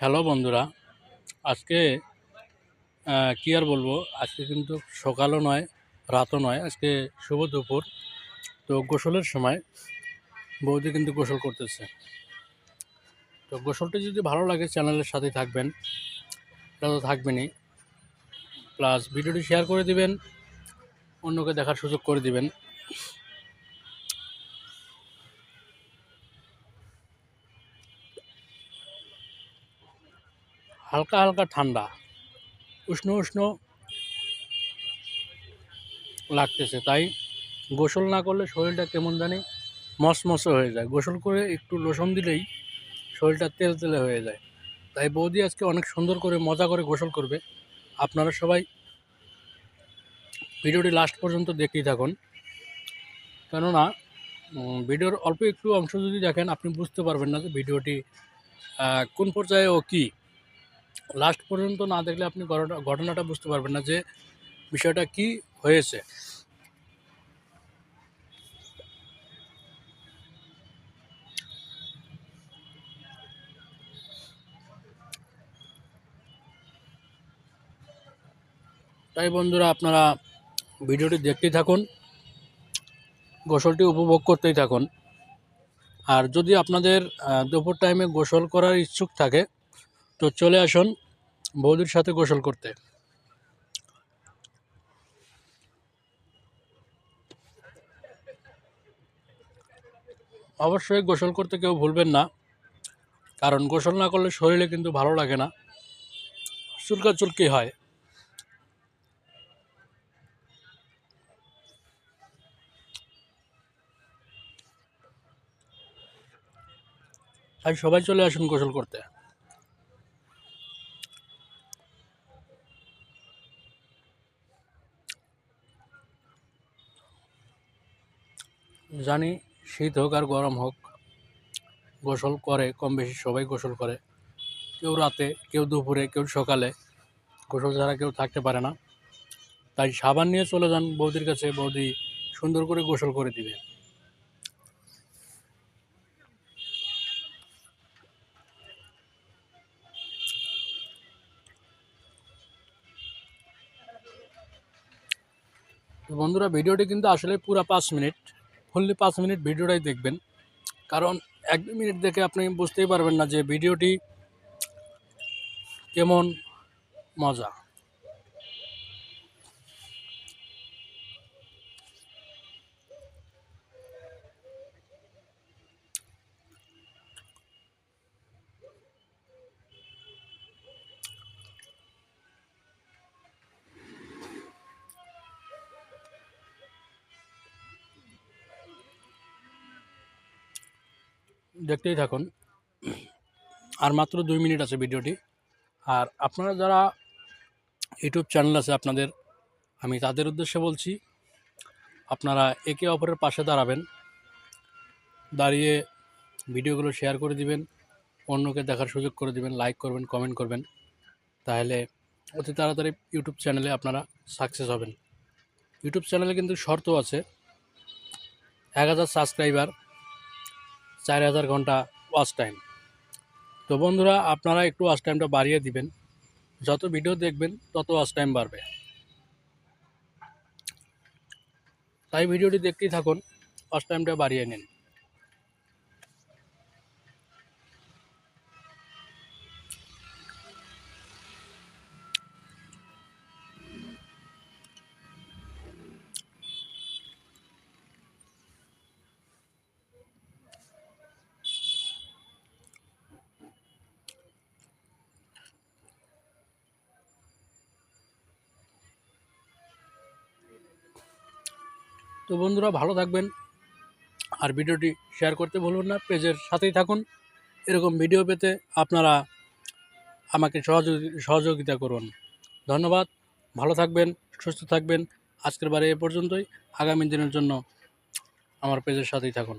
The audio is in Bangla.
হ্যালো বন্ধুরা, আজকে কি আর বলব, আজকে কিন্তু সকালও নয়, রাতও নয়, আজকে শুভ দুপুর। তো গোসলের সময় বৌদি কিন্তু গোসল করতেছে। তো গোসলটি যদি ভালো লাগে, চ্যানেলের সাথে থাকবেন। এটা তো থাকবেনই। প্লাস ভিডিওটি শেয়ার করে দিবেন, অন্যকে দেখার সুযোগ করে দিবেন। হালকা হালকা ঠান্ডা, উষ্ণ উষ্ণ লাগতেছে। তাই গোসল না করলে শরীরটা কেমন জানি মসমসে হয়ে যায়। গোসল করে একটু লোশন দিলেই শরীরটা তেল তেলে হয়ে যায়। তাই বৌদি আজকে অনেক সুন্দর করে মজা করে গোসল করবে। আপনারা সবাই ভিডিওটি লাস্ট পর্যন্ত দেখতেই থাকুন। কেননা ভিডিওর অল্প একটু অংশ যদি দেখেন, আপনি বুঝতে পারবেন না যে ভিডিওটি কোন পর্যায়ে ও কী। লাস্ট পর্যন্ত না দেখলে আপনি ঘটনা- ঘটনাটা বুঝতে পারবেন না যে বিষয়টা কি হয়েছে। তাই বন্ধুরা, আপনারা ভিডিওটি দেখতেই থাকুন, গোসলটি উপভোগ করতেই থাকুন। আর যদি আপনাদের দুপুর টাইমে গোসল করার ইচ্ছুক থাকে তো চলে আসুন বৌদির সাথে গোসল করতে। অবশ্যই গোসল করতে কেউ ভুলবেন না, কারণ গোসল না করলে শরীরে কিন্তু ভালো লাগে না। চুলকা চুলকি হয়। তাই সবাই চলে আসুন গোসল করতে। জানি, শীত হোক আর গরম হোক, গোসল করে, কম বেশি সবাই গোসল করে। কেউ রাতে, কেউ দুপুরে, কেউ সকালে। গোসল ছাড়া কেউ থাকতে পারে না। তাই সাবান নিয়ে চলে যান বৌদির কাছে, বৌদি সুন্দর করে গোসল করে দিবে। বন্ধুরা, ভিডিওটি কিন্তু আসলে পুরো পাঁচ মিনিট। ফুললি পাঁচ মিনিট ভিডিওটাই দেখবেন। কারণ এক দু মিনিট দেখে আপনি বুঝতেই পারবেন না যে ভিডিওটি কেমন মজা। দেখতেই থাকুন। আর মাত্র দুই মিনিট আছে ভিডিওটি। আর আপনারা যারা ইউটিউব চ্যানেল আছে আপনাদের, আমি তাদের উদ্দেশ্যে বলছি, আপনারা একে অপরের পাশে দাঁড়াবেন। দাঁড়িয়ে ভিডিওগুলো শেয়ার করে দিবেন, অন্যকে দেখার সুযোগ করে দিবেন, লাইক করবেন, কমেন্ট করবেন। তাহলে অতি তাড়াতাড়ি ইউটিউব চ্যানেলে আপনারা সাকসেস হবেন। ইউটিউব চ্যানেলে কিন্তু শর্ত আছে। এক হাজার সাবস্ক্রাইবার চার হাজার ঘণ্টা ওয়াচ টাইম তো বন্ধুরা, আপনারা একটু ওয়াচ টাইমটা বাড়িয়ে দিবেন। যত ভিডিও দেখবেন, তত ওয়াচ টাইম বাড়বে। তাই ভিডিওটি দেখতেই থাকুন ওয়াচ টাইমটা বাড়িয়ে নিন। তো বন্ধুরা, ভালো থাকবেন। আর ভিডিওটি শেয়ার করতে ভুলবেন না, পেজের সাথেই থাকুন। এরকম ভিডিও পেতে আপনারা আমাকে সহযোগি সহযোগিতা করুন। ধন্যবাদ, ভালো থাকবেন, সুস্থ থাকবেন। আজকের বারে এ পর্যন্তই। আগামী দিনের জন্য আমার পেজের সাথেই থাকুন।